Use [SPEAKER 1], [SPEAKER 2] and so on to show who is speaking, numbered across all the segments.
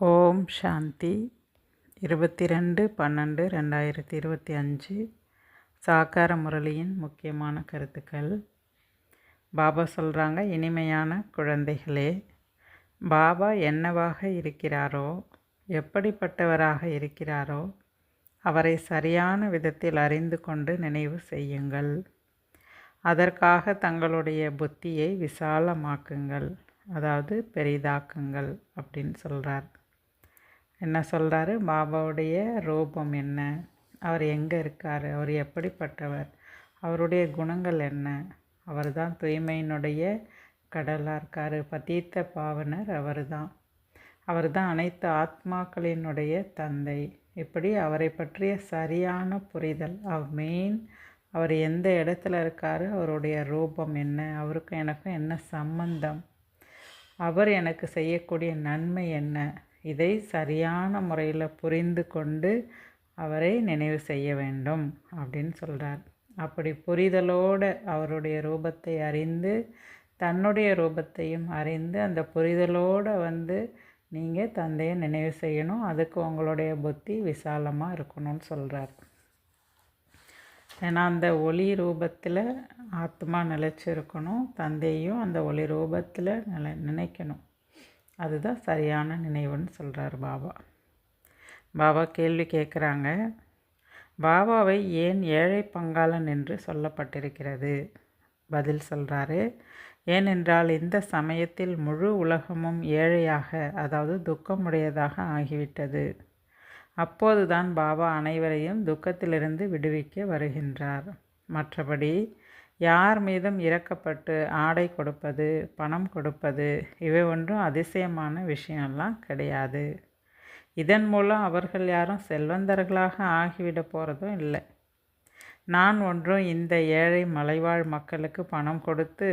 [SPEAKER 1] ஓம் சாந்தி. இருபத்தி ரெண்டு பன்னெண்டு ரெண்டாயிரத்தி இருபத்தி அஞ்சு. சாக்கார முரளியின் முக்கியமான கருத்துக்கள். பாபா சொல்கிறாங்க இனிமையான குழந்தைகளே பாபா என்னவாக இருக்கிறாரோ எப்படிப்பட்டவராக இருக்கிறாரோ அவரை சரியான விதத்தில் அறிந்து கொண்டு நினைவு செய்யுங்கள். அதற்காக தங்களுடைய புத்தியை விசாலமாக்குங்கள் அதாவது பெரிதாக்குங்கள் அப்படின்னு சொல்கிறார் என்ன சொல்கிறாரு பாபாவுடைய ரூபம் என்ன? அவர் எங்கே இருக்கார்? அவர் எப்படிப்பட்டவர்? அவருடைய குணங்கள் என்ன? அவர் தான் தூய்மையினுடைய கடலாக இருக்கார். பதீத்த பாவனர் அவர் தான் அவர் தான் அனைத்து ஆத்மாக்களினுடைய தந்தை. இப்படி அவரை பற்றிய சரியான புரிதல் அவர் மெயின் அவர் எந்த இடத்துல இருக்கார்? அவருடைய ரூபம் என்ன? அவருக்கும் எனக்கும் என்ன சம்பந்தம்? அவர் எனக்கு செய்யக்கூடிய நன்மை என்ன? இதை சரியான முறையில் புரிந்து கொண்டு அவரை நினைவு செய்ய வேண்டும் அப்படின்னு சொல்கிறார் அப்படி புரிதலோடு அவருடைய ரூபத்தை அறிந்து தன்னுடைய ரூபத்தையும் அறிந்து அந்த புரிதலோடு வந்து நீங்கள் தந்தையை நினைவு செய்யணும். அதுக்கு உங்களுடைய புத்தி விசாலமாக இருக்கணும்னு சொல்கிறார் ஏன்னா அந்த ஒளி ரூபத்தில் ஆத்மா நிலச்சி இருக்கணும் தந்தையும் அந்த ஒளி ரூபத்தில் நில நினைக்கணும். அதுதான் சரியான நினைவுன்னு சொல்கிறார் பாபா. பாபா கேள்வி கேட்குறாங்க பாபாவை ஏன் ஏழை பங்காளன் என்று சொல்லப்பட்டிருக்கிறது? பதில் சொல்கிறாரு ஏனென்றால் இந்த சமயத்தில் முழு உலகமும் ஏழையாக அதாவது துக்கமுடையதாக ஆகிவிட்டது. அப்போதுதான் பாபா அனைவரையும் துக்கத்திலிருந்து விடுவிக்க வருகின்றார். மற்றபடி யார் மீதும் இறக்கப்பட்டு ஆடை கொடுப்பது பணம் கொடுப்பது இவை ஒன்றும் அதிசயமான விஷயம்லாம் கிடையாது. இதன் மூலம் அவர்கள் யாரும் செல்வந்தர்களாக ஆகிவிட போகிறதும் இல்லை. நான் ஒன்றும் இந்த ஏழை மலைவாழ் மக்களுக்கு பணம் கொடுத்து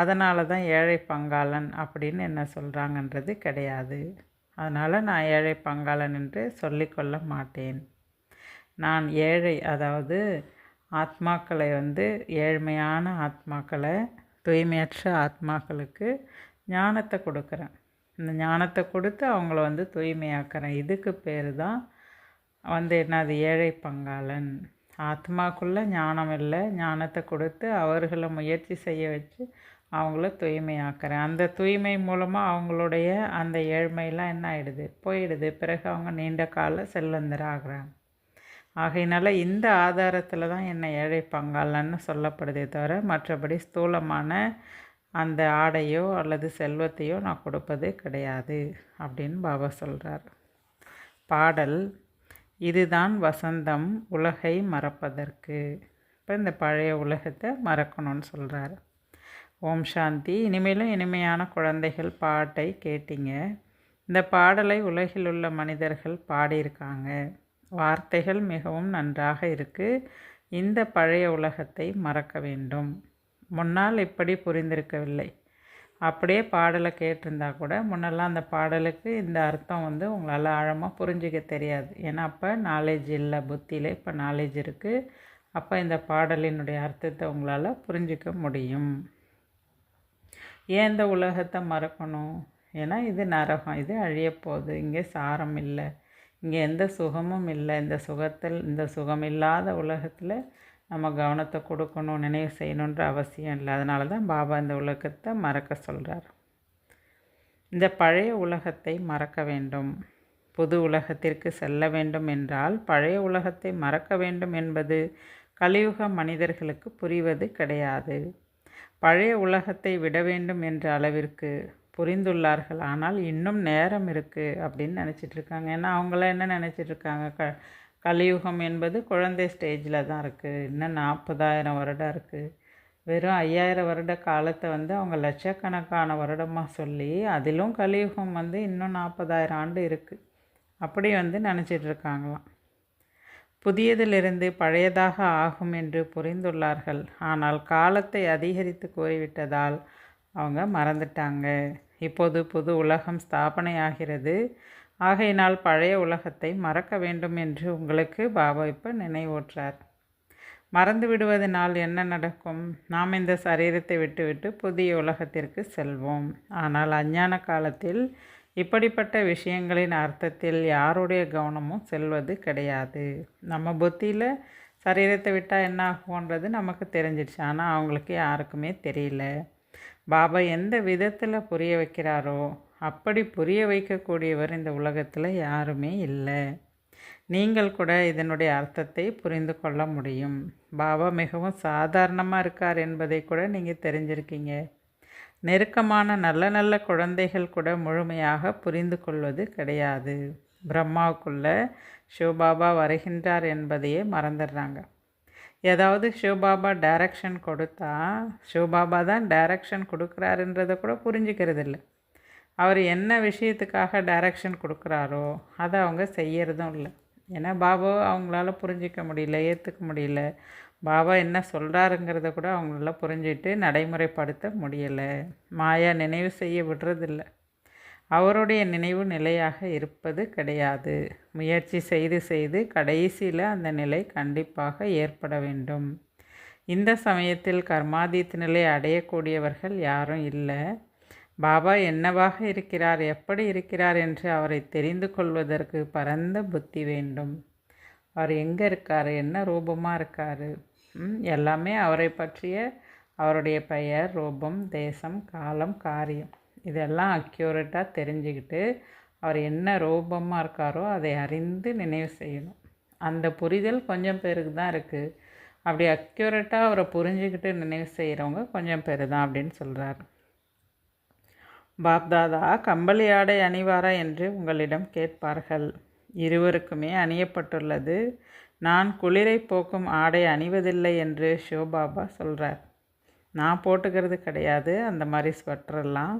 [SPEAKER 1] அதனால தான் ஏழை பங்காளன் அப்படின்னு என்ன சொல்கிறாங்கன்றது கிடையாது. அதனால் நான் ஏழை பங்காளன் என்று சொல்லிக்கொள்ள மாட்டேன். நான் ஏழை அதாவது ஆத்மாக்களை வந்து ஏழ்மையான ஆத்மாக்களை தூய்மையற்ற ஆத்மாக்களுக்கு ஞானத்தை கொடுக்குறேன். இந்த ஞானத்தை கொடுத்து அவங்கள வந்து தூய்மையாக்குறேன். இதுக்கு பேர் தான் வந்து என்னது? ஏழை பங்காளன். ஆத்மாக்குள்ளே ஞானம் இல்லை. ஞானத்தை கொடுத்து அவர்களை முயற்சி செய்ய வச்சு அவங்கள தூய்மையாக்குறேன். அந்த தூய்மை மூலமாக அவங்களுடைய அந்த ஏழ்மையெல்லாம் என்ன ஆகிடுது போயிடுது. பிறகு அவங்க நீண்ட கால செல்வந்தராகிறாங்க. ஆகையினால இந்த ஆதாரத்தில் தான் என்னை ஏழை பங்காளன்னு சொல்லப்படுதே தவிர மற்றபடி ஸ்தூலமான அந்த ஆடையோ அல்லது செல்வத்தையோ நான் கொடுப்பது கிடையாது அப்படின்னு பாபா சொல்கிறார் பாடல் இதுதான் வசந்தம் உலகை மறப்பதற்கு. இப்போ இந்த பழைய உலகத்தை மறக்கணும்னு சொல்கிறார் ஓம் சாந்தி. இனிமேலும் இனிமையான குழந்தைகள் பாட்டை கேட்டீங்க. இந்த பாடலை உலகில் உள்ள மனிதர்கள் பாடியிருக்காங்க. வார்த்தைகள் மிகவும் நன்றாக இருக்குது இந்த பழைய உலகத்தை மறக்க வேண்டும். முன்னால் இப்படி புரிந்திருக்கவில்லை. அப்படியே பாடலை கேட்டிருந்தா கூட முன்னெல்லாம் அந்த பாடலுக்கு இந்த அர்த்தம் வந்து உங்களால் ஆழமாக புரிஞ்சிக்க தெரியாது. ஏன்னா அப்போ நாலேஜ் இல்லை புத்தியில் இப்போ நாலேஜ் இருக்குது அப்போ இந்த பாடலினுடைய அர்த்தத்தை உங்களால் புரிஞ்சிக்க முடியும். ஏன் இந்த உலகத்தை மறக்கணும்? ஏன்னா இது நரகம் இது அழியப்போகுது இங்கே சாரம் இல்லை. இங்கே எந்த சுகமும் இல்லை. இந்த சுகத்தில் இந்த சுகம் இல்லாத உலகத்தில் நம்ம கவனத்தை கொடுக்கணும் நினைவு செய்யணுன்ற அவசியம் இல்லை. அதனால தான் பாபா இந்த உலகத்தை மறக்க சொல்கிறார் இந்த பழைய உலகத்தை மறக்க வேண்டும். புது உலகத்திற்கு செல்ல வேண்டும் என்றால் பழைய உலகத்தை மறக்க வேண்டும் என்பது கலியுக மனிதர்களுக்கு புரிவது கிடையாது. பழைய உலகத்தை விட வேண்டும் என்ற அளவிற்கு புரிந்துள்ளார்கள். ஆனால் இன்னும் நேரம் இருக்குது அப்படின்னு நினச்சிட்ருக்காங்க. ஏன்னா அவங்களாம் என்ன நினச்சிட்ருக்காங்க? க கலியுகம் என்பது குழந்தை ஸ்டேஜில் தான் இருக்குது இன்னும் நாற்பதாயிரம் வருடம் இருக்குது வெறும் ஐயாயிரம் வருட காலத்தை வந்து அவங்க லட்சக்கணக்கான வருடமாக சொல்லி அதிலும் கலியுகம் வந்து இன்னும் நாற்பதாயிரம் ஆண்டு இருக்குது அப்படி வந்து நினச்சிட்ருக்காங்களாம். புதியதிலிருந்து பழையதாக ஆகும் என்று புரிந்துள்ளார்கள். ஆனால் காலத்தை அதிகரித்து கூறிவிட்டதால் அவங்க மறந்துட்டாங்க. இப்போது புது உலகம் ஸ்தாபனையாகிறது. ஆகையினால் பழைய உலகத்தை மறக்க வேண்டும் என்று உங்களுக்கு பாபா இப்போ நினைவூற்றார் மறந்து விடுவதனால் என்ன நடக்கும்? நாம் இந்த சரீரத்தை விட்டுவிட்டு புதிய உலகத்திற்கு செல்வோம். ஆனால் அஞ்ஞான காலத்தில் இப்படிப்பட்ட விஷயங்களின் அர்த்தத்தில் யாருடைய கவனமும் செல்வது கிடையாது. நம்ம புத்தியில் சரீரத்தை விட்டால் என்ன ஆகும்ன்றது நமக்கு தெரிஞ்சிடுச்சு ஆனால் அவங்களுக்கு யாருக்குமே தெரியல. பாபா எந்த விதத்தில் புரிய வைக்கிறாரோ அப்படி புரிய வைக்கக்கூடியவர் இந்த உலகத்தில் யாருமே இல்லை. நீங்கள் கூட இதனுடைய அர்த்தத்தை புரிந்து கொள்ள முடியும். பாபா மிகவும் சாதாரணமாக இருக்கார் என்பதை கூட நீங்கள் தெரிஞ்சிருக்கீங்க. நெருக்கமான நல்ல நல்ல குழந்தைகள் கூட முழுமையாக புரிந்து கொள்வது கிடையாது. பிரம்மாவுக்குள்ளே சிவபாபா வருகின்றார் என்பதையே மறந்துடுறாங்க. ஏதாவது சிவபாபா டைரக்ஷன் கொடுத்தா சிவபாபா தான் டைரக்ஷன் கொடுக்குறாருன்றதை கூட புரிஞ்சுக்கிறது இல்லை அவர் என்ன விஷயத்துக்காக டைரக்ஷன் கொடுக்குறாரோ அதை அவங்க செய்யறதும் இல்லை. ஏன்னா பாபா அவங்களால புரிஞ்சிக்க முடியல ஏற்றுக்க முடியல. பாபா என்ன சொல்கிறாருங்கிறத கூட அவங்களால புரிஞ்சிட்டு நடைமுறைப்படுத்த முடியலை. மாயா நினைவு செய்ய விடுறதில்ல. அவருடைய நினைவு நிலையாக இருப்பது கிடையாது. முயற்சி செய்து செய்து கடைசியில் அந்த நிலை கண்டிப்பாக ஏற்பட வேண்டும். இந்த சமயத்தில் கர்மாதீத் நிலை அடையக்கூடியவர்கள் யாரும் இல்லை. பாபா என்னவாக இருக்கிறார் எப்படி இருக்கிறார் என்று அவரை தெரிந்து கொள்வதற்கு பரந்த புத்தி வேண்டும். அவர் எங்கே இருக்கார் என்ன ரூபமாக இருக்கார்? எல்லாமே அவரை பற்றிய அவருடைய பெயர் ரூபம் தேசம் காலம் காரியம். இதெல்லாம் அக்யூரேட்டாக தெரிஞ்சுக்கிட்டு அவர் என்ன ரூபமாக இருக்காரோ அதை அறிந்து நினைவு செய்யணும். அந்த புரிதல் கொஞ்சம் பேருக்கு தான் இருக்குது அப்படி அக்யூரேட்டாக அவரை புரிஞ்சுக்கிட்டு நினைவு செய்கிறவங்க கொஞ்சம் பேர் தான் அப்படின்னு சொல்கிறாரு பாப்தாதா கம்பளி ஆடை அணிவாரா என்று உங்களிடம் கேட்பார்கள். இருவருக்குமே அணியப்பட்டுள்ளது. நான் குளிரை போக்கும் ஆடை அணிவதில்லை என்று சிவபாபா சொல்கிறார் நான் போட்டுக்கிறது கிடையாது. அந்த மாதிரி ஸ்வெட்டரெல்லாம்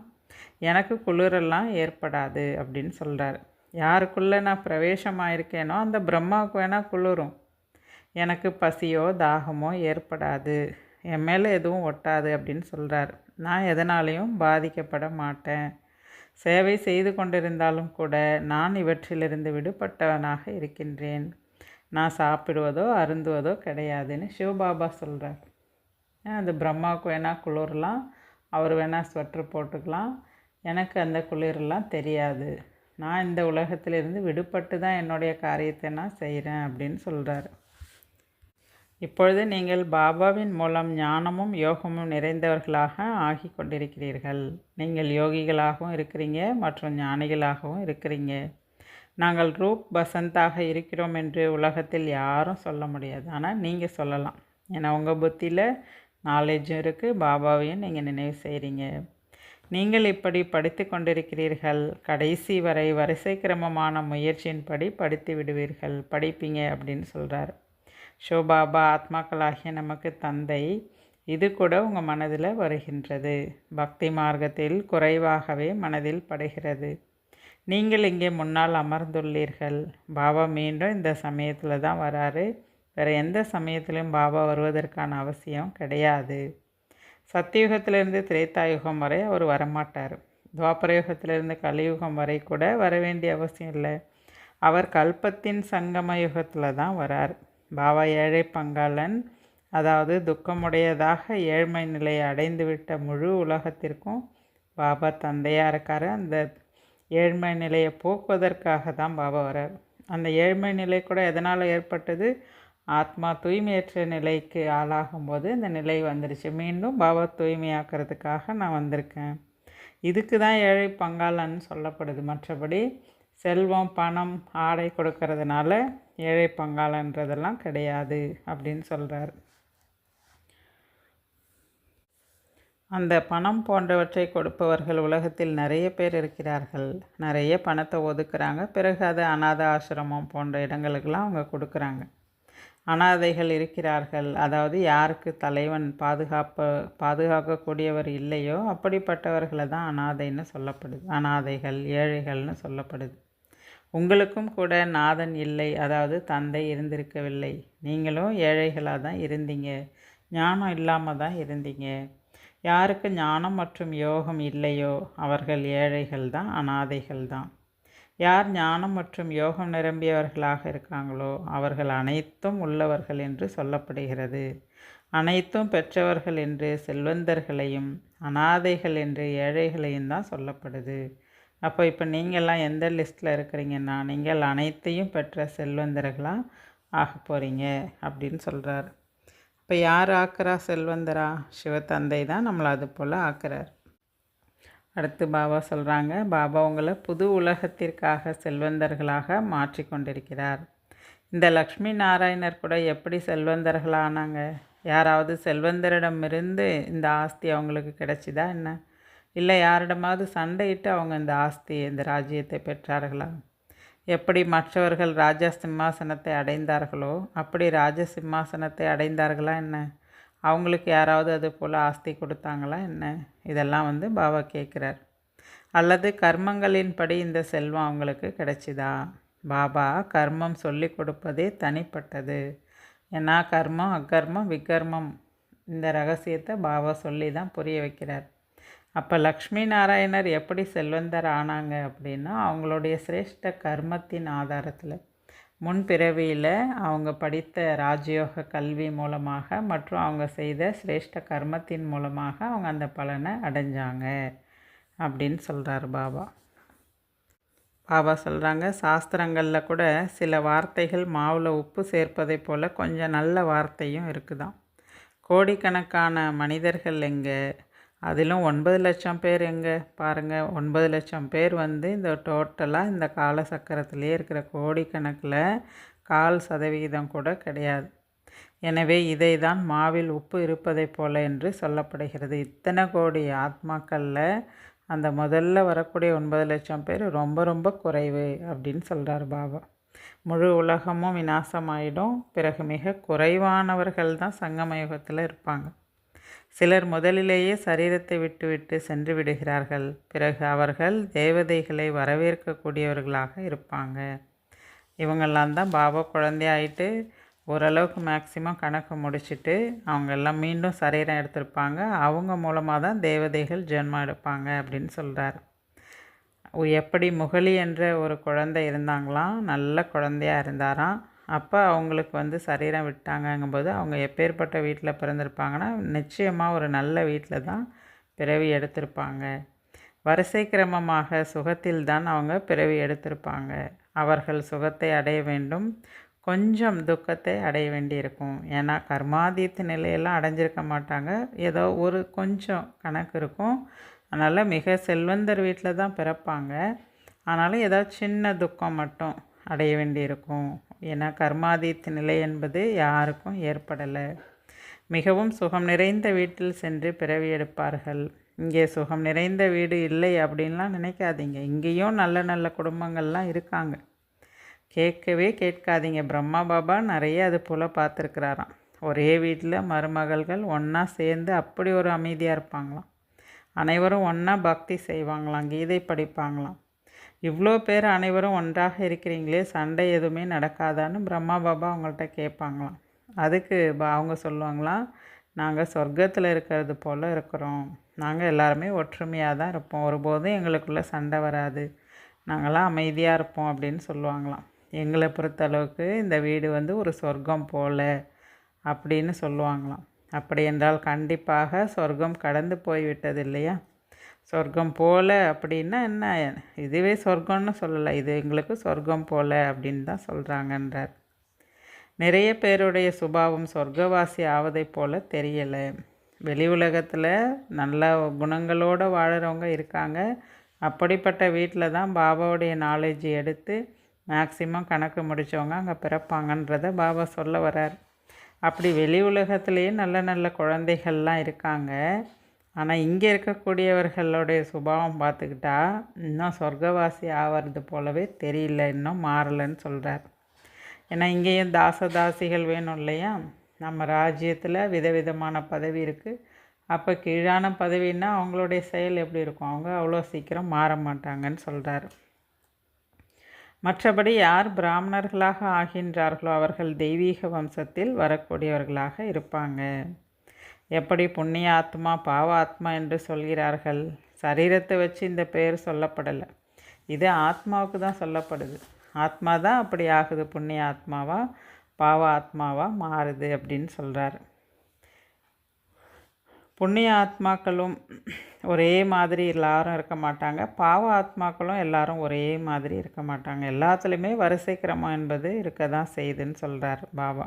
[SPEAKER 1] எனக்கு குளிரெல்லாம் ஏற்படாது அப்படின்னு சொல்கிறார் யாருக்குள்ளே நான் பிரவேசமாயிருக்கேனோ அந்த பிரம்மாவுக்கு வேணால் குளிரும். எனக்கு பசியோ தாகமோ ஏற்படாது. என் மேலே எதுவும் ஒட்டாது அப்படின்னு சொல்கிறார் நான் எதனாலையும் பாதிக்கப்பட மாட்டேன். சேவை செய்து கொண்டிருந்தாலும் கூட நான் இவற்றிலிருந்து விடுபட்டவனாக இருக்கின்றேன். நான் சாப்பிடுவதோ அருந்துவதோ கிடையாதுன்னு சிவபாபா சொல்கிறார் அந்த பிரம்மாவுக்கு வேணால் குளிரலாம்? அவர் வேணால் ஸ்வெட்ரு போட்டுக்கலாம். எனக்கு அந்த குளிரெல்லாம் தெரியாது. நான் இந்த உலகத்திலிருந்து விடுபட்டு தான் என்னுடைய காரியத்தை நான் செய்கிறேன் அப்படின்னு சொல்கிறாரு இப்பொழுது நீங்கள் பாபாவின் மூலம் ஞானமும் யோகமும் நிறைந்தவர்களாக ஆகி கொண்டிருக்கிறீர்கள். நீங்கள் யோகிகளாகவும் இருக்கிறீங்க மற்றும் ஞானிகளாகவும் இருக்கிறீங்க. நாங்கள் ரூப் பசந்தாக இருக்கிறோம் என்று உலகத்தில் யாரும் சொல்ல முடியாது. ஆனால் நீங்கள் சொல்லலாம். ஏன்னா உங்கள் புத்தியில் நாலேஜும் இருக்குது பாபாவையும் நீங்கள் நினைவு செய்கிறீங்க நீங்கள் இப்படி படித்து கொண்டிருக்கிறீர்கள். கடைசி வரை வரிசை கிரமமான முயற்சியின்படி படித்து விடுவீர்கள். படிப்பீங்க அப்படின்னு சொல்கிறார் ஷோபாபா ஆத்மாக்களாகிய நமக்கு தந்தை இது கூட உங்கள் மனதில் வருகின்றது. பக்தி மார்க்கத்தில் குறைவாகவே மனதில் படுகிறது. நீங்கள் இங்கே முன்னால் அமர்ந்துள்ளீர்கள். பாபா மீண்டும் இந்த சமயத்தில் தான் வராரு. வேறு எந்த சமயத்திலும் பாபா வருவதற்கான அவசியம் கிடையாது. சத்தியுகத்திலிருந்து திரேத்தாயுகம் வரை அவர் வரமாட்டார். துவாபரயுகத்திலிருந்து கலியுகம் வரை கூட வர வேண்டிய அவசியம் இல்லை. அவர் கல்பத்தின் சங்கம யுகத்தில் தான் வரார். பாபா ஏழை பங்காளன் அதாவது துக்கமுடையதாக ஏழ்மை நிலையை அடைந்துவிட்ட முழு உலகத்திற்கும் பாபா தந்தையாக இருக்கார் அந்த ஏழ்மை நிலையை போக்குவதற்காக தான் பாபா வரார். அந்த ஏழ்மை நிலை கூட எதனால் ஏற்பட்டது? ஆத்மா தூய்மையற்ற நிலைக்கு ஆளாகும்போது இந்த நிலை வந்துருச்சு. மீண்டும் பவ தூய்மையாக்கிறதுக்காக நான் வந்திருக்கேன். இதுக்கு தான் ஏழை பங்காளன்னு சொல்லப்படுது. மற்றபடி செல்வம் பணம் ஆடை கொடுக்கறதுனால ஏழை பங்காளன்றதெல்லாம் கிடையாது அப்படின்னு சொல்கிறார் அந்த பணம் போன்றவற்றை கொடுப்பவர்கள் உலகத்தில் நிறைய பேர் இருக்கிறார்கள். நிறைய பணத்தை ஒதுக்குறாங்க. பிறகு அதை அநாத ஆசிரமம் போன்ற இடங்களுக்கெல்லாம் அவங்க கொடுக்குறாங்க. அனாதைகள் இருக்கிறார்கள். அதாவது யாருக்கு தலைவன் பாதுகாப்பு பாதுகாக்கக்கூடியவர் இல்லையோ அப்படிப்பட்டவர்களை தான் அனாதைன்னு சொல்லப்படுது. அனாதைகள் ஏழைகள்னு சொல்லப்படுது. உங்களுக்கும் கூட நாதன் இல்லை. அதாவது தந்தை இருந்திருக்கவில்லை. நீங்களும் ஏழைகளாக தான் இருந்தீங்க. ஞானம் இல்லாமல் தான் இருந்தீங்க. யாருக்கு ஞானம் மற்றும் யோகம் இல்லையோ அவர்கள் ஏழைகள் தான் அனாதைகள் தான். யார் ஞானம் மற்றும் யோகம் நிரம்பியவர்களாக இருக்காங்களோ அவர்கள் அனைத்தும் உள்ளவர்கள் என்று சொல்லப்படுகிறது. அனைத்தும் பெற்றவர்கள் என்று செல்வந்தர்களையும் அனாதைகள் என்று ஏழைகளையும் தான் சொல்லப்படுது. அப்போ இப்போ நீங்கள்லாம் எந்த லிஸ்ட்டில் இருக்கிறீங்கன்னா நீங்கள் அனைத்தையும் பெற்ற செல்வந்தர்களாக ஆக போகிறீங்க அப்படின்னு சொல்கிறார் இப்போ யார் ஆக்கிறா? செல்வந்தரா? சிவத்தந்தை தான் நம்மளை அது போல் ஆக்கிறார். அடுத்து பாபா சொல்கிறாங்க பாபா உங்களை புது உலகத்திற்காக செல்வந்தர்களாக மாற்றி கொண்டிருக்கிறார். இந்த லக்ஷ்மி நாராயணர் கூட எப்படி செல்வந்தர்களானாங்க? யாராவது செல்வந்தரிடமிருந்து இந்த ஆஸ்தி அவங்களுக்கு கிடைச்சிதா என்ன? இல்லை யாரிடமாவது சண்டையிட்டு அவங்க இந்த ஆஸ்தி இந்த ராஜ்யத்தை பெற்றார்களா? எப்படி மற்றவர்கள் ராஜ சிம்மாசனத்தை அடைந்தார்களோ அப்படி ராஜ சிம்மாசனத்தை அடைந்தார்களா என்ன? அவங்களுக்கு யாராவது அது போல் ஆஸ்தி கொடுத்தாங்களா என்ன? இதெல்லாம் வந்து பாபா கேட்குறார். அல்லது கர்மங்களின்படி இந்த செல்வம் அவங்களுக்கு கிடைச்சிதா? பாபா கர்மம் சொல்லி கொடுப்பதே தனிப்பட்டது. ஏன்னா கர்மம் அக்கர்மம் விகர்மம் இந்த ரகசியத்தை பாபா சொல்லி தான் புரிய வைக்கிறார். அப்போ லக்ஷ்மி நாராயணர் எப்படி செல்வந்தர் ஆனாங்க அப்படின்னா அவங்களுடைய சிரேஷ்ட கர்மத்தின் ஆதாரத்தில். முன்பிறவியில் அவங்க படித்த ராஜயோக கல்வி மூலமாக மற்றும் அவங்க செய்த சிரேஷ்ட கர்மத்தின் மூலமாக அவங்க அந்த பலனை அடைஞ்சாங்க அப்படின்னு சொல்கிறார் பாபா. பாபா சொல்கிறாங்க சாஸ்திரங்களில் கூட சில வார்த்தைகள் மாவில் உப்பு சேர்ப்பதை போல் கொஞ்சம் நல்ல வார்த்தையும் இருக்குதான் கோடிக்கணக்கான மனிதர்கள் எங்கே அதிலும் ஒன்பது லட்சம் பேர் எங்கே? பாருங்கள் ஒன்பது லட்சம் பேர் வந்து இந்த டோட்டலாக இந்த கால சக்கரத்திலே இருக்கிற கோடிக்கணக்கில் கால் சதவிகிதம் கூட கிடையாது. எனவே இதை தான் மாவில் உப்பு இருப்பதைப் போல என்று சொல்லப்படுகிறது. இத்தனை கோடி ஆத்மாக்களில் அந்த முதல்ல வரக்கூடிய ஒன்பது லட்சம் பேர் ரொம்ப ரொம்ப குறைவு அப்படின்னு சொல்கிறார் பாபா. முழு உலகமும் விநாசமாயிடும். பிறகு மிக குறைவானவர்கள் தான் சங்கம யுகத்தில் இருப்பாங்க. சிலர் முதலிலேயே சரீரத்தை விட்டுவிட்டு சென்று விடுகிறார்கள். பிறகு அவர்கள் தேவதைகளை வரவேற்கக்கூடியவர்களாக இருப்பாங்க. இவங்கெல்லாம் தான் பாபா குழந்தையாயிட்டு ஓரளவுக்கு மேக்சிமம் கணக்கு முடிச்சுட்டு அவங்க எல்லாம் மீண்டும் சரீரம் எடுத்திருப்பாங்க. அவங்க மூலமாக தான் தேவதைகள் ஜென்மம் எடுப்பாங்க அப்படின்னு சொல்கிறார் எப்படி முகலி என்ற ஒரு குழந்தை இருந்தாங்களாம். நல்ல குழந்தையா இருந்தாராம். அப்போ அவங்களுக்கு வந்து சரீரம் விட்டாங்கங்கும்போது அவங்க எப்பேற்பட்ட வீட்டில் பிறந்திருப்பாங்கன்னா நிச்சயமாக ஒரு நல்ல வீட்டில் தான் பிறவி எடுத்திருப்பாங்க. வரிசை கிரமமாக சுகத்தில் தான் அவங்க பிறவி எடுத்திருப்பாங்க. அவர்கள் சுகத்தை அடைய வேண்டும். கொஞ்சம் துக்கத்தை அடைய வேண்டியிருக்கும். ஏன்னா கர்மாதீத்த நிலையெல்லாம் அடைஞ்சிருக்க மாட்டாங்க. ஏதோ ஒரு கொஞ்சம் கணக்கு இருக்கும். அதனால் மிக செல்வந்தர் வீட்டில் தான் பிறப்பாங்க. ஆனாலும் ஏதாவது சின்ன துக்கம் மட்டும் அடைய வேண்டியிருக்கும். ஏன்னா கர்மாதித்த நிலை என்பது யாருக்கும் ஏற்படலை. மிகவும் சுகம் நிறைந்த வீட்டில் சென்று பிறவி எடுப்பார்கள். இங்கே சுகம் நிறைந்த வீடு இல்லை அப்படின்லாம் நினைக்காதீங்க. இங்கேயும் நல்ல நல்ல குடும்பங்கள்லாம் இருக்காங்க. கேட்கவே கேட்காதீங்க. பிரம்மா பாபா நிறைய அது போல் பார்த்துருக்குறாராம். ஒரே வீட்டில் மருமகள்கள் ஒன்றா சேர்ந்து அப்படி ஒரு அமைதியாக இருப்பாங்களாம். அனைவரும் ஒன்றா பக்தி செய்வாங்களாம் கீதை படிப்பாங்களாம். இவ்வளோ பேர் அனைவரும் ஒன்றாக இருக்கிறீங்களே சண்டை எதுவுமே நடக்காதான்னு பிரம்மா பாபா அவங்கள்ட்ட கேட்பாங்களாம். அதுக்கு பா அவங்க சொல்லுவாங்களாம் நாங்கள் சொர்க்கத்தில் இருக்கிறது போல் இருக்கிறோம். நாங்கள் எல்லாருமே ஒற்றுமையாக தான் இருப்போம். ஒருபோதும் எங்களுக்குள்ளே சண்டை வராது. நாங்களாம் அமைதியாக இருப்போம் அப்படின்னு சொல்லுவாங்களாம். எங்களை பொறுத்தளவுக்கு இந்த வீடு வந்து ஒரு சொர்க்கம் போல் அப்படின்னு சொல்லுவாங்களாம். அப்படி என்றால் கண்டிப்பாக சொர்க்கம் கடந்து போய்விட்டது இல்லையா? சொர்க்கம் போல அப்படின்னா என்ன? இதுவே சொர்க்கம்னு சொல்லலை. இது எங்களுக்கு சொர்க்கம் போல் அப்படின்னு தான் சொல்கிறாங்கன்றார் நிறைய பேருடைய சுபாவம் சொர்க்கவாசி ஆவதை போல் தெரியலை. வெளி உலகத்தில் நல்ல குணங்களோடு வாழறவங்க இருக்காங்க. அப்படிப்பட்ட வீட்டில் தான் பாபாவுடைய நாலேஜ் எடுத்து மேக்சிமம் கணக்கு முடித்தவங்க அங்கே பிறப்பாங்கன்றத பாபா சொல்ல வரார் அப்படி வெளி உலகத்துலேயே நல்ல நல்ல குழந்தைகள்லாம் இருக்காங்க. ஆனால் இங்கே இருக்கக்கூடியவர்களுடைய சுபாவம் பார்த்துக்கிட்டா இன்னும் சொர்க்கவாசி ஆகிறது போலவே தெரியல இன்னும் மாறலைன்னு சொல்கிறார் ஏன்னா இங்கேயும் தாசதாசிகள் வேணும் இல்லையா? நம்ம ராஜ்யத்தில் விதவிதமான பதவி இருக்குது அப்போ கீழான பதவின்னா அவங்களுடைய செயல் எப்படி இருக்கும்? அவங்க அவ்வளோ சீக்கிரம் மாற மாட்டாங்கன்னு சொல்கிறார் மற்றபடி யார் பிராமணர்களாக ஆகின்றார்களோ அவர்கள் தெய்வீக வம்சத்தில் வரக்கூடியவர்களாக இருப்பாங்க. எப்படி புண்ணிய ஆத்மா பாவ ஆத்மா என்று சொல்கிறார்கள்? சரீரத்தை வச்சு இந்த பெயர் சொல்லப்படலை. இது ஆத்மாவுக்கு தான் சொல்லப்படுது. ஆத்மா தான் அப்படி ஆகுது. புண்ணிய ஆத்மாவா பாவ ஆத்மாவா மாறுது அப்படின்னு சொல்கிறாரு புண்ணிய ஆத்மாக்களும் ஒரே மாதிரி எல்லாரும் இருக்க மாட்டாங்க. பாவ ஆத்மாக்களும் எல்லாரும் ஒரே மாதிரி இருக்க மாட்டாங்க. எல்லாத்துலேயுமே வரிசை கிரமம் என்பது இருக்க தான் செய்யுதுன்னு சொல்கிறார் பாபா.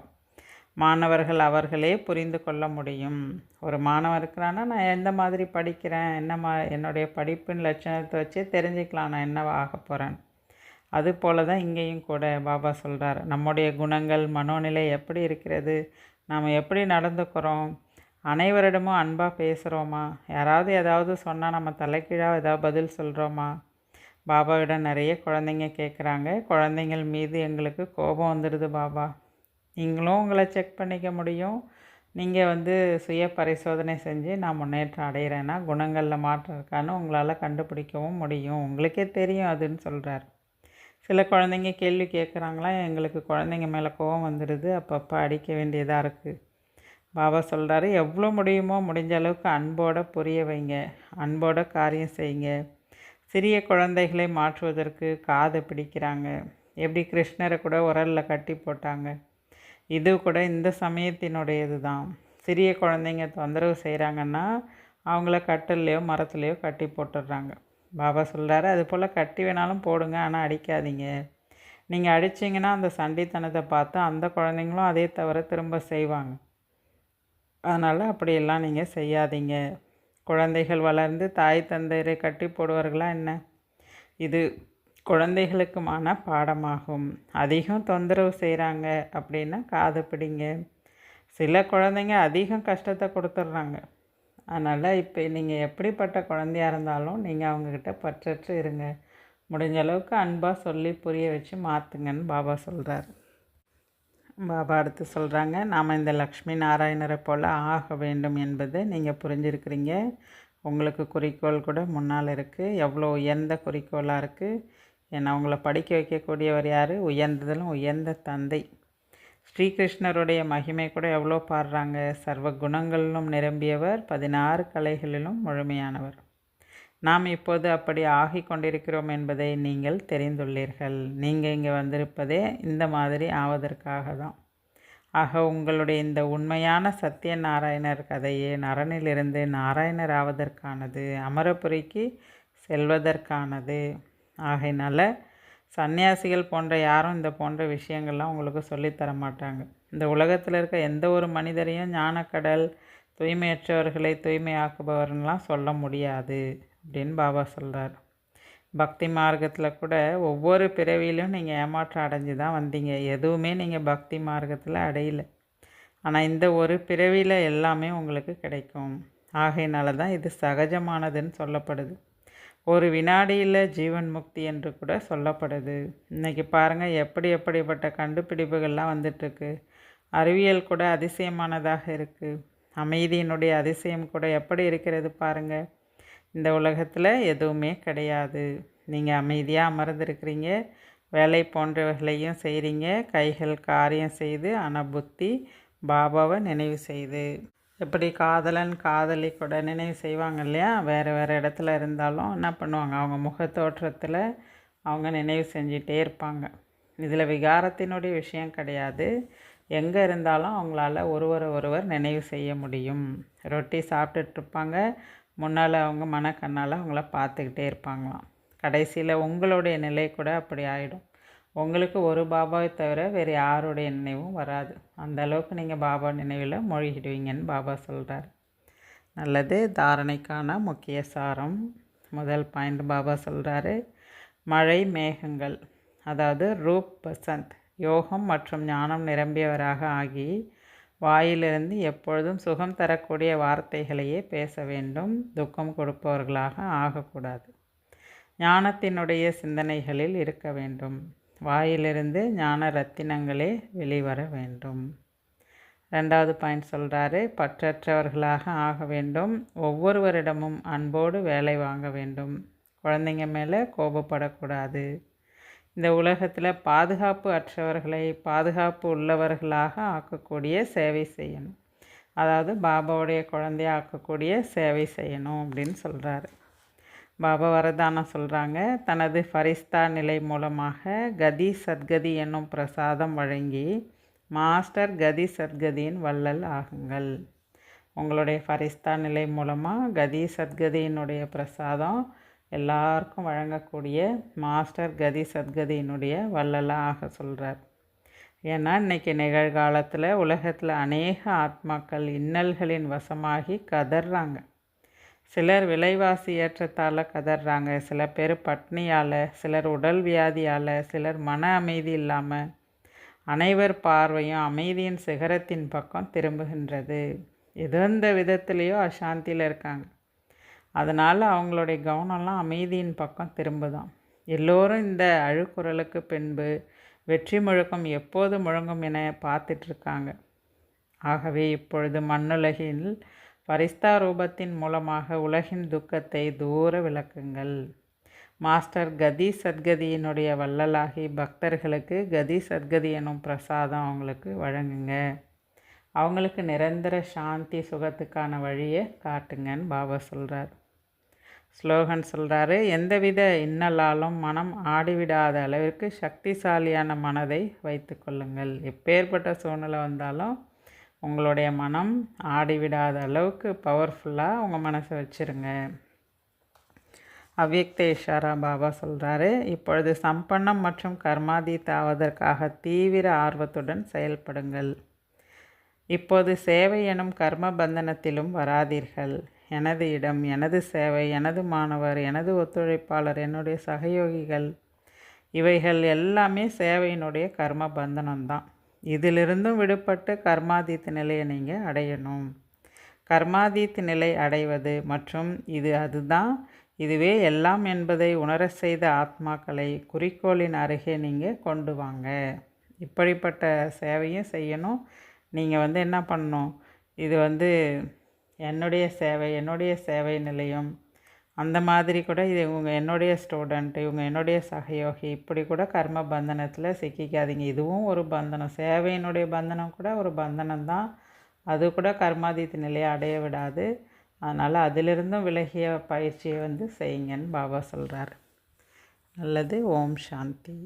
[SPEAKER 1] மாணவர்கள் அவர்களே புரிந்து கொள்ள முடியும். ஒரு மாணவன் இருக்கிறான்னா நான் எந்த மாதிரி படிக்கிறேன் என்ன மா என்னுடைய படிப்பின் லட்சணத்தை வச்சே தெரிஞ்சுக்கலாம் நான் என்ன ஆக போகிறேன் அது போல தான் இங்கேயும் கூட பாபா சொல்கிறார் நம்முடைய குணங்கள் மனோநிலை எப்படி இருக்கிறது நாம் எப்படி நடந்துக்கிறோம் அனைவரிடமும் அன்பாக பேசுகிறோமா யாராவது ஏதாவது சொன்னால் நம்ம தலைக்கீழாக ஏதாவது பதில் சொல்கிறோமா பாபாவிடம் நிறைய குழந்தைங்க கேட்குறாங்க குழந்தைங்கள் மீது எங்களுக்கு கோபம் வந்துடுது பாபா. நீங்களும் உங்களை செக் பண்ணிக்க முடியும். நீங்கள் வந்து சுய பரிசோதனை செஞ்சு நான் முன்னேற்றம் அடைகிறேன்னா குணங்களில் மாற்றம் இருக்கான்னு உங்களால் கண்டுபிடிக்கவும் முடியும். உங்களுக்கே தெரியும் அதுன்னு சொல்கிறார் சில குழந்தைங்க கேள்வி கேட்குறாங்களா எங்களுக்கு குழந்தைங்க மேலே கோவம் வந்துடுது. அப்பப்போ அடிக்க வேண்டியதாக இருக்குது பாபா சொல்கிறாரு எவ்வளோ முடியுமோ முடிஞ்ச அளவுக்கு அன்போடு புரிய வைங்க. அன்போட காரியம் செய்யுங்க. சிறிய குழந்தைகளை மாற்றுவதற்கு காதை பிடிக்கிறாங்க. எப்படி கிருஷ்ணரை கூட உரலில் கட்டி போட்டாங்க. இது கூட இந்த சமயத்தினுடையது தான் சிறிய குழந்தைங்க தொந்தரவு செய்கிறாங்கன்னா அவங்கள கட்டில்லையோ மரத்துலேயோ கட்டி போட்டுடுறாங்க. பாபா சொல்கிறாரு அது போல் கட்டி வேணாலும் போடுங்க ஆனால் அடிக்காதீங்க. நீங்கள் அடிச்சிங்கன்னா அந்த சண்டித்தனத்தை பார்த்து அந்த குழந்தைங்களும் அதே தவிர திரும்ப செய்வாங்க. அதனால் அப்படியெல்லாம் நீங்கள் செய்யாதீங்க. குழந்தைகள் வளர்ந்து தாய் தந்தையரை கட்டி போடுவார்களா என்ன? இது குழந்தைகளுக்குமான பாடமாகும். அதிகம் தொந்தரவு செய்கிறாங்க அப்படின்னா காது பிடிங்க. சில குழந்தைங்க அதிகம் கஷ்டத்தை கொடுத்துட்றாங்க. அதனால் இப்போ நீங்கள் எப்படிப்பட்ட குழந்தையாக இருந்தாலும் நீங்கள் அவங்கக்கிட்ட பற்றற்று இருங்க. முடிஞ்ச அளவுக்கு அன்பாக சொல்லி புரிய வச்சு மாற்றுங்கன்னு பாபா சொல்கிறார் பாபா அடுத்து சொல்கிறாங்க நாம் இந்த லக்ஷ்மி நாராயணரை போல் ஆக வேண்டும் என்பதை நீங்கள் புரிஞ்சிருக்கிறீங்க. உங்களுக்கு குறிக்கோள் கூட முன்னால் இருக்குது எவ்வளோ உயர்ந்த குறிக்கோளாக இருக்குது என்னை அவங்கள படிக்க வைக்கக்கூடியவர் யார்? உயர்ந்ததிலும் உயர்ந்த தந்தை. ஸ்ரீகிருஷ்ணருடைய மகிமை கூட எவ்வளோ பாடுறாங்க. சர்வ குணங்களிலும் நிரம்பியவர் பதினாறு கலைகளிலும் முழுமையானவர். நாம் இப்போது அப்படி ஆகி கொண்டிருக்கிறோம் என்பதை நீங்கள் தெரிந்துள்ளீர்கள். நீங்கள் இங்கே வந்திருப்பதே இந்த மாதிரி ஆவதற்காக தான். ஆக உங்களுடைய இந்த உண்மையான சத்யநாராயணர் கதையே நரனிலிருந்து நாராயணர் ஆவதற்கானது அமரபுரிக்கு செல்வதற்கானது. ஆகையினால் சன்னியாசிகள் போன்ற யாரும் இந்த போன்ற விஷயங்கள்லாம் உங்களுக்கு சொல்லித்தர மாட்டாங்க. இந்த உலகத்தில் இருக்க எந்த ஒரு மனிதரையும் ஞானக்கடல் தூய்மையற்றவர்களை தூய்மையாக்குபவர்லாம் சொல்ல முடியாது அப்படின்னு பாபா சொல்கிறார் பக்தி மார்க்கத்தில் கூட ஒவ்வொரு பிறவியிலும் நீங்கள் ஏமாற்றம் அடைஞ்சு தான் வந்தீங்க. எதுவுமே நீங்கள் பக்தி மார்க்கத்தில் அடையல. ஆனால் இந்த ஒரு பிறவியில் எல்லாமே உங்களுக்கு கிடைக்கும். ஆகையினால தான் இது சகஜமானதுன்னு சொல்லப்படுது. ஒரு வினாடியில் ஜீவன் முக்தி என்று கூட சொல்லப்படுது. இன்றைக்கி பாருங்கள் எப்படி எப்படிப்பட்ட கண்டுபிடிப்புகள்லாம் வந்துட்டுருக்கு. அறிவியல் கூட அதிசயமானதாக இருக்குது அமைதியினுடைய அதிசயம் கூட எப்படி இருக்கிறது பாருங்கள் இந்த உலகத்தில் எதுவுமே கிடையாது. நீங்கள் அமைதியாக அமர்ந்திருக்கிறீங்க வேலை போன்றவைகளையும் செய்கிறீங்க கைகள் காரியம் செய்து ஆனால் புத்தி பாபாவை நினைவு செய்து. எப்படி காதலன் காதலி கூட நினைவு செய்வாங்க இல்லையா? வேறு வேறு இடத்துல இருந்தாலும் என்ன பண்ணுவாங்க? அவங்க முகத்தோற்றத்தில் அவங்க நினைவு செஞ்சிகிட்டே இருப்பாங்க. இதில் விகாரத்தினுடைய விஷயம் கிடையாது. எங்கே இருந்தாலும் அவங்களால ஒருவரை ஒருவர் நினைவு செய்ய முடியும். ரொட்டி சாப்பிட்டுட்ருப்பாங்க முன்னால் அவங்க மனக்கண்ணால் அவங்கள பார்த்துக்கிட்டே இருப்பாங்களாம். கடைசியில் உங்களுடைய நிலை கூட அப்படி ஆகிடும் உங்களுக்கு ஒரு பாபாவை தவிர வேறு யாருடைய நினைவும் வராது. அந்த அளவுக்கு நீங்கள் பாபா நினைவில் மூழ்கிடுவீங்கன்னு பாபா சொல்கிறார் நல்லது தாரணைக்கான முக்கிய சாரம். முதல் பாயிண்ட் பாபா சொல்கிறாரு மழை மேகங்கள் அதாவது ரூப் பசந்த் யோகம் மற்றும் ஞானம் நிரம்பியவராக ஆகி வாயிலிருந்து எப்பொழுதும் சுகம் தரக்கூடிய வார்த்தைகளையே பேச வேண்டும் துக்கம் கொடுப்பவர்களாக ஆகக்கூடாது. ஞானத்தினுடைய சிந்தனைகளில் இருக்க வேண்டும். வாயிலிருந்து ஞான ரத்தினங்களே வெளிவர வேண்டும். ரெண்டாவது பாயிண்ட் சொல்கிறாரு பற்றற்றவர்களாக ஆக வேண்டும். ஒவ்வொருவரிடமும் அன்போடு வேலை வாங்க வேண்டும். குழந்தைங்க மேலே கோபப்படக்கூடாது. இந்த உலகத்தில் பாதுகாப்பு அற்றவர்களை பாதுகாப்பு உள்ளவர்களாக ஆக்கக்கூடிய சேவை செய்யணும். அதாவது பாபாவுடைய குழந்தைய ஆக்கக்கூடிய சேவை செய்யணும் அப்படின்னு சொல்கிறாரு பாபா வரதானம் சொல்கிறாங்க தனது ஃபரிஸ்தா நிலை மூலமாக கதி சத்கதி என்னும் பிரசாதம் வழங்கி மாஸ்டர் கதி சத்கதியின் வள்ளல் ஆகுங்கள். உங்களுடைய ஃபரிஸ்தா நிலை மூலமாக கதி சத்கதியினுடைய பிரசாதம் எல்லாருக்கும் வழங்கக்கூடிய மாஸ்டர் கதி சத்கதியினுடைய வள்ளலாக ஆக சொல்கிறார் ஏன்னா இன்றைக்கி நிகழ்காலத்தில் உலகத்தில் அநேக ஆத்மாக்கள் இன்னல்களின் வசமாகி கதறாங்க சிலர் விலைவாசி ஏற்றத்தால் கதறாங்க சில பேர் பட்னியால் சிலர் உடல் வியாதியால் சிலர் மன அமைதி இல்லாமல் அனைவர் பார்வையும் அமைதியின் சிகரத்தின் பக்கம் திரும்புகின்றது. எந்த விதத்துலேயோ அசாந்தியில் இருக்காங்க. அதனால் அவங்களுடைய கவனம்லாம் அமைதியின் பக்கம் திரும்புதான். எல்லோரும் இந்த அழுக்குறலுக்கு பின்பு வெற்றி முழக்கம் எப்போது முழங்கும் என பார்த்துட்ருக்காங்க ஆகவே இப்பொழுது மண்ணுலகில் பரிஸ்தா ரூபத்தின் மூலமாக உலகின் துக்கத்தை தூர விளக்குங்கள். மாஸ்டர் கதி சத்கதியினுடைய வள்ளலாகி பக்தர்களுக்கு கதி சத்கதி எனும் பிரசாதம் அவங்களுக்கு வழங்குங்க. அவங்களுக்கு நிரந்தர சாந்தி சுகத்துக்கான வழியை காட்டுங்கன்னு பாபா சொல்கிறார் ஸ்லோகன் சொல்கிறாரு எந்தவித இன்னலாலும் மனம் ஆடிவிடாத அளவிற்கு சக்திசாலியான மனதை வைத்து கொள்ளுங்கள். எப்பேற்பட்ட சூழ்நிலை வந்தாலும் உங்களுடைய மனம் ஆடிவிடாத அளவுக்கு பவர்ஃபுல்லாக உங்கள் மனசை வச்சுருங்க. அவ்யக்த பாபா சொல்கிறாரு இப்பொழுது சம்பன்னம் மற்றும் கர்மாதீத் ஆவதற்காக தீவிர ஆர்வத்துடன் செயல்படுங்கள். இப்போது சேவை எனும் கர்ம பந்தனத்திலும் வராதீர்கள். எனது இடம் எனது சேவை எனது மாணவர் எனது ஒத்துழைப்பாளர் என்னுடைய சகயோகிகள் இவைகள் எல்லாமே சேவையினுடைய கர்ம பந்தனம்தான். இதிலிருந்தும் விடுபட்டு கர்மாதீத்த நிலையை நீங்கள் அடையணும். கர்மாதீத் நிலை அடைவது மற்றும் இது அதுதான். இதுவே எல்லாம் என்பதை உணர செய்த ஆத்மாக்களை குறிக்கோளின் அருகே நீங்கள் கொண்டு வாங்க. இப்படிப்பட்ட சேவையும் செய்யணும். நீங்கள் வந்து என்ன பண்ணணும்? இது வந்து என்னுடைய சேவை என்னுடைய சேவை நிலையம் அந்த மாதிரி கூட இது இவங்க என்னுடைய ஸ்டூடெண்ட் இவங்க என்னுடைய சகயோகி இப்படி கூட கர்ம பந்தனத்தில் சிக்கிக்காதீங்க. இதுவும் ஒரு பந்தனம். சேவையினுடைய பந்தனம் கூட ஒரு பந்தனம் தான் அது கூட கர்மாதித்த நிலையை அடைய விடாது. அதனால் அதிலிருந்தும் விலகிய பயிற்சியை வந்து செய்யுங்கன்னு பாபா சொல்கிறார் நல்லது. ஓம் சாந்தி.